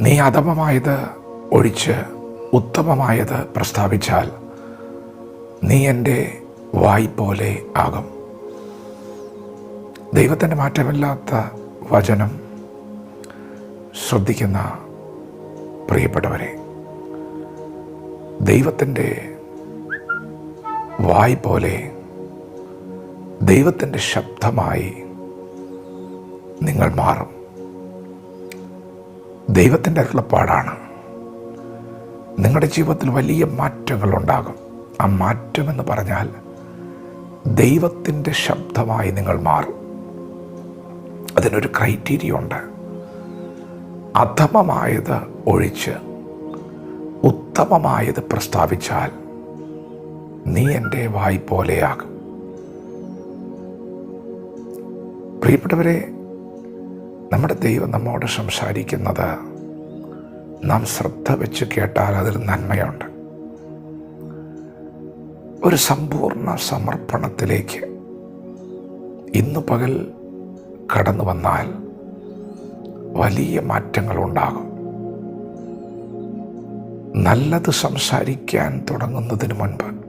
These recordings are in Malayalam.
നീ അധമമായത് ഒഴിച്ച് ഉത്തമമായത് പ്രസ്താവിച്ചാൽ നീ എന്റെ വായി പോലെ ആകും. ദൈവത്തിന്റെ മാറ്റമില്ലാത്ത വചനം ശ്രദ്ധിക്കുന്ന പ്രിയപ്പെട്ടവരെ ദൈവത്തിന്റെ വായ് പോലെ ദൈവത്തിന്റെ ശബ്ദമായി നിങ്ങൾ മാറും. ദൈവത്തിന്റെ അരുളപ്പാടാണ്. നിങ്ങളുടെ ജീവിതത്തിൽ വലിയ മാറ്റങ്ങൾ ഉണ്ടാകും ആ മാറ്റമെന്ന് പറഞ്ഞാൽ ദൈവത്തിന്റെ ശബ്ദമായി നിങ്ങൾ മാറും. അതിനൊരു ക്രൈറ്റീരിയ ഉണ്ട്. അധമമായത് ഒഴിച്ച് ഉത്തമമായത് പ്രസ്താവിച്ചാൽ നീ എന്റെ വായി പോലെയാകും പ്രിയപ്പെട്ടവരെ നമ്മുടെ ദൈവം നമ്മോട് സംസാരിക്കുന്നത് നാം ശ്രദ്ധ വെച്ച് കേട്ടാൽ അതിൽ നന്മയുണ്ട്. ഒരു സമ്പൂർണ സമർപ്പണത്തിലേക്ക് ഇന്ന് പകൽ കടന്നു വന്നാൽ വലിയ മാറ്റങ്ങൾ ഉണ്ടാകും. നല്ലത് സംസാരിക്കാൻ തുടങ്ങുന്നതിന് മുൻപ്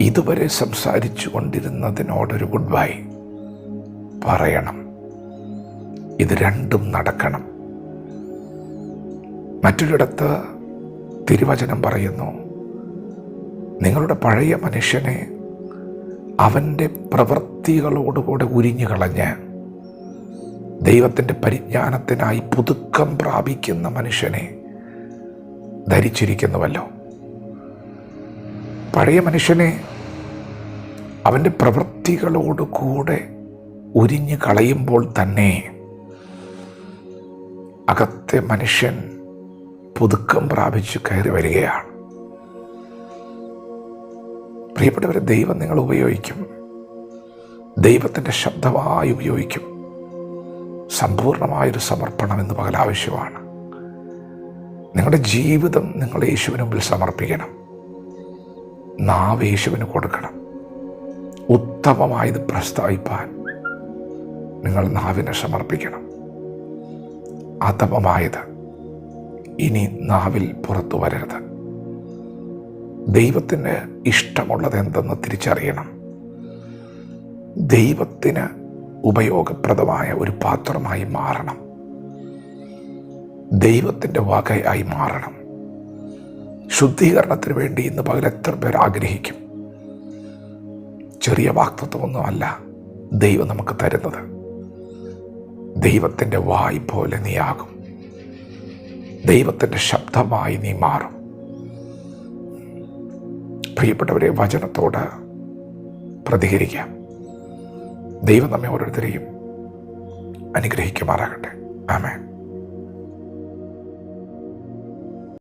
ഇതുവരെ സംസാരിച്ചു കൊണ്ടിരുന്നതിനോടൊരു ഗുഡ് ബൈ പറയണം. ഇത് രണ്ടും നടക്കണം. മറ്റൊരിടത്ത് തിരുവചനം പറയുന്നു നിങ്ങളുടെ പഴയ മനുഷ്യനെ അവന്റെ പ്രവൃത്തികളോടുകൂടെ ഉരിഞ്ഞു കളഞ്ഞ് ദൈവത്തിന്റെ പരിജ്ഞാനത്തിനായി പുതുക്കം പ്രാപിക്കുന്ന മനുഷ്യനെ ധരിച്ചിരിക്കുന്നുവല്ലോ. പഴയ മനുഷ്യനെ അവന്റെ പ്രവൃത്തികളോടുകൂടെ ഉരിഞ്ഞു കളയുമ്പോൾ തന്നെ അകത്തെ മനുഷ്യൻ പുതുക്കം പ്രാപിച്ചു കയറി വരികയാണ്. പ്രിയപ്പെട്ടവരെ ദൈവം നിങ്ങൾ ഉപയോഗിക്കും. ദൈവത്തിന്റെ ശബ്ദമായി ഉപയോഗിക്കും. സമ്പൂർണമായൊരു സമർപ്പണം എന്ന് പകൽ ആവശ്യമാണ്. നിങ്ങളുടെ ജീവിതം നിങ്ങൾ യേശുവിന് മുമ്പിൽ സമർപ്പിക്കണം. നാവ് യേശുവിന് കൊടുക്കണം. ഉത്തമമായത് പ്രസ്താവിപ്പാൻ നിങ്ങൾ നാവിനെ സമർപ്പിക്കണം. അധമമായത് ഇനി നാവിൽ പുറത്തു വരരുത്. ദൈവത്തിന് ഇഷ്ടമുള്ളത് എന്തെന്ന് തിരിച്ചറിയണം. ദൈവത്തിന് ഉപയോഗപ്രദമായ ഒരു പാത്രമായി മാറണം. ദൈവത്തിന്റെ വകയായി മാറണം. ശുദ്ധീകരണത്തിന് വേണ്ടി ഇന്ന് പകൽ എത്ര പേർ ആഗ്രഹിക്കും? ചെറിയ വാക്തത്വമൊന്നുമല്ല ദൈവം നമുക്ക് തരുന്നത്. ദൈവത്തിന്റെ വായ് പോലെ നീയാകും. ദൈവത്തിന്റെ ശബ്ദമായി നീ മാറും. പ്രിയപ്പെട്ടവരെ വചനത്തോട് പ്രതികരിക്കാം ദൈവം നമ്മെ ഓരോരുത്തരെയും അനുഗ്രഹിക്കുമാറാകട്ടെ. ആമേൻ.